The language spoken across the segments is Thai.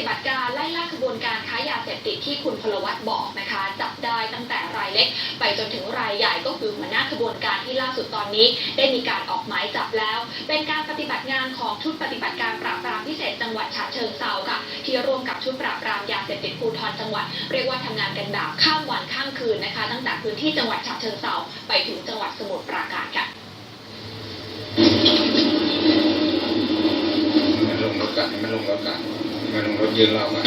ฏิบัติการไล่ล่าขบวนการค้ายาเสพติดที่คุณพลวัตบอกนะคะจับได้ตั้งแต่รายเล็ก ไปจนถึงรายใหญ่ก็คือหัวหน้าขบวนการที่ล่าสุดตอนนี้ ได้มีการออกหมายจับแล้ว เป็นการปฏิบัติงานของชุดปฏิบัติการปราบปรามพิเศษจังหวัดฉะเชิงเซาค่ะ ที่ร่วมกับชุดปราบปรามยาเสพติดภูธรจังหวัด เรียกว่าทำงานกันแบบข้ามวันข้ามคืนนะคะ ตั้งแต่พื้นที่จังหวัดฉะเชิงเซาไปถึงจังหวัดสมุทรปราการค่ะมันลงรถกันมันลงรถกัน มันลงรถยืนรอกัน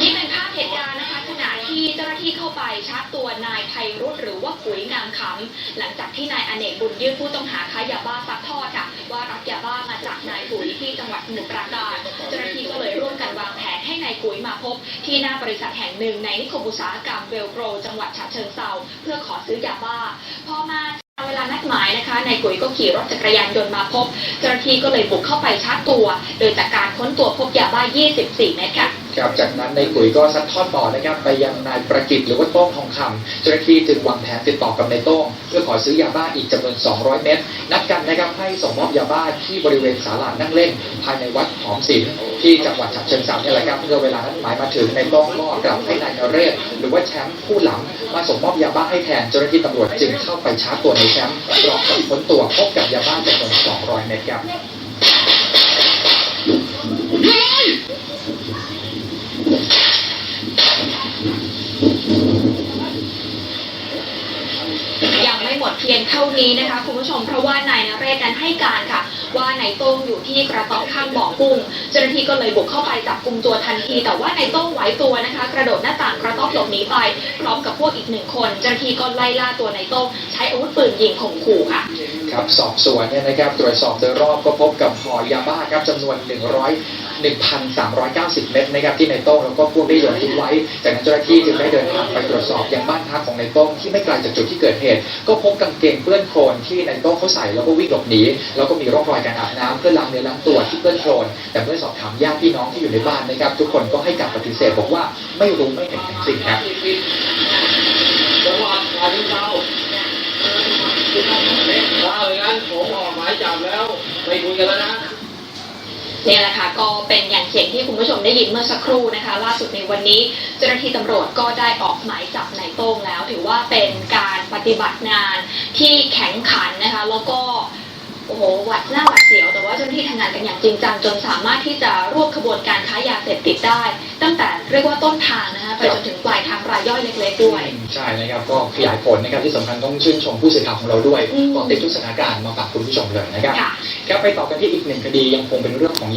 นี่เป็นภาพเหตุการณ์นะคะขณะที่เจ้าหน้าที่เข้าไปชาร์จตัวนายไพรุธหรือว่าปุ๋ยงามขำหลังจากที่นายอเนกบุญยืดผู้ต้องหาค้ายาบ้าซัดทอดค่ะว่ารับยาบ้ามาจากนายปุ๋ยที่จังหวัดสมุทรปราการเจ้าหน้าที่ก็เลยร่วมกันวางแผนให้นายปุ๋ยมาพบ ที่หน้าบริษัทแห่งหนึ่งในนิคมอุตสาหกรรมเวลโกรจังหวัดฉะเชิงเซาเพื่อขอซื้อยาบ้าพอมา ลานัดหมายนะคะนายกุยก็ขี่รถจักรยานยนต์มาพบ เจ้าหน้าที่ก็เลยบุกเข้าไปชาร์จตัว โดยจากการค้นตัวพบยาบ้า 24 เม็ดค่ะ ครับจากนั้นในกุยก็ซัดทอดต่อนะครับไปยังนายประกิตหรือว่าโต้งทองคำเจ้าหน้าที่จึงวางแผนติดต่อกับนายโต้งเพื่อขอซื้อยาบ้าอีกจำนวน 200 เม็ดนัดกันนะครับให้ส่งมอบยาบ้าที่บริเวณศาลานั่งเล่น ภายในวัดหอมศิลที่จังหวัดฉะเชิงเทราเนี่ยแหละครับเมื่อเวลานั้นหมายมาถึงนายโต้งก็กลับให้นายนเรศหรือว่าแชมป์ผู้หลังมาส่งมอบยาบ้าให้แทนเจ้าหน้าที่ตำรวจจึงเข้าไปชาร์จตัวในแชมป์รอมกับค้นตัวพบกับยาบ้าจำนวน 200 เม็ดครับ พียงเท่านี้นะคะคุณผู้ชมเพราะว่านายนเรศนั้นให้การค่ะ ว่านายโต้งอยู่ที่กระต๊อบข้างบ่อกุ้ง เจ้าหน้าที่ก็เลยบุกเข้าไปจับกลุ่มตัวทันที แต่ว่านายโต้งไหวตัวนะคะ กระโดดหน้าต่างกระต๊อบหลบหนีไปพร้อมกับพวกอีกหนึ่งคนเจ้าหน้าที่ก็ไล่ล่าตัวนายโต้งใช้อาวุธปืนยิงข่มขู่ค่ะ ครับสอบสวนเนี่ยนะครับตรวจสอบโดยรอบก็พบำนวน 100 1,390 เม็ดนะครับที่ในโต้งแล้วก็พวกได้โยนทิ้งไว้ จากนั้นเจ้าหน้าที่จึงได้เดินทางไปตรวจสอบยังบ้านพักของในโต้งที่ไม่ไกลจากจุดที่เกิดเหตุ ก็พบกางเกงเปื้อนโคลนที่ในโต้งเขาใส่แล้วก็วิ่งหลบหนีแล้วก็มีร่องรอยการอาบน้ำเพื่อล้างเนื้อล้างตัวที่เปื้อนโคลนแต่เมื่อสอบถามญาติพี่น้องที่อยู่ในบ้านนะครับ ทุกคนก็ให้การปฏิเสธบอกว่าไม่รู้ไม่เห็นทั้งสิ้นครับจังหวัดฉะเชิงเทราถ้าอย่างนั้นผมออกหมายจับแล้วไม่คุยกันแล้วนะ เนี่ยแหละค่ะก็เป็นอย่างเสียงที่คุณผู้ชมได้ยินเมื่อสักครู่นะคะ ล่าสุดในวันนี้เจ้าหน้าที่ตำรวจก็ได้ออกหมายจับนายโต้งแล้ว ถือว่าเป็นการปฏิบัติงานที่แข็งขันนะคะ แล้วก็โอ้โหหวัดหน้าหวัดเสียว แต่ว่าเจ้าหน้าที่ทำงานกันอย่างจริงจังจนสามารถที่จะรวบขบวนการค้ายาเสพติดได้ ตั้งแต่เรียกว่าต้นทางนะคะไปจนถึงปลายทางรายย่อยเล็กๆด้วย ใช่นะครับก็ขยายผลนะครับที่สำคัญต้องชื่นชมผู้สื่อข่าวของเราด้วยอืม ก็ติดทุกสถานการณ์มาฝากคุณผู้ชมเลยนะครับค่ะ ครับไปต่อกันที่อีกหนึ่งคดียังคงเป็นเรื่องของ